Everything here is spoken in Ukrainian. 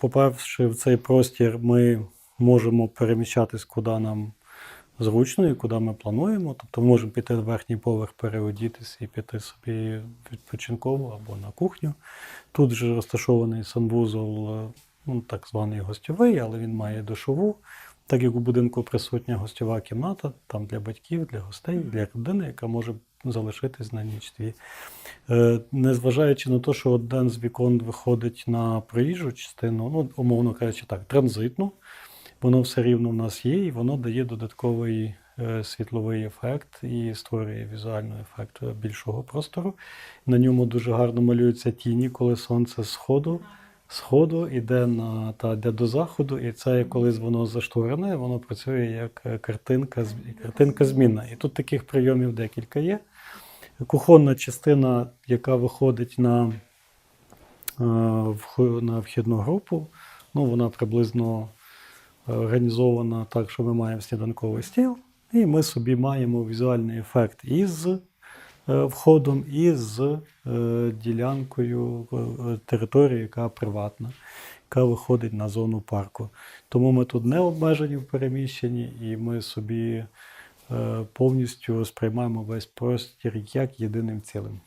Попавши в цей простір, ми можемо переміщатись куди нам зручно і куди ми плануємо. Тобто можемо піти на верхній поверх, переодітись і піти собі відпочинково або на кухню. Тут же розташований санвузол, е, ну, так званий гостьовий, але він має душову. Так як у будинку присутня гостьова кімната, там для батьків, для гостей, для родини, яка може залишитись на ніч дві. Е, Незважаючи на те, що один з вікон виходить на проїжджу частину, ну, умовно кажучи, так, транзитну, воно все рівно в нас є, і воно дає додатковий е, світловий ефект і створює візуальний ефект більшого простору. На ньому дуже гарно малюються тіні, коли сонце сходу, сходу іде на та йде до заходу, і це коли воно зашторене, воно працює як е, картинка, картинка змінна. І тут таких прийомів декілька є. Кухонна частина, яка виходить на, е, на вхідну групу, ну, вона приблизно е, організована так, що ми маємо сніданковий стіл, і ми собі маємо візуальний ефект із входом, і з е, ділянкою е, території, яка приватна, яка виходить на зону парку. Тому ми тут не обмежені в переміщенні, і ми собі е, повністю сприймаємо весь простір як єдиним цілим.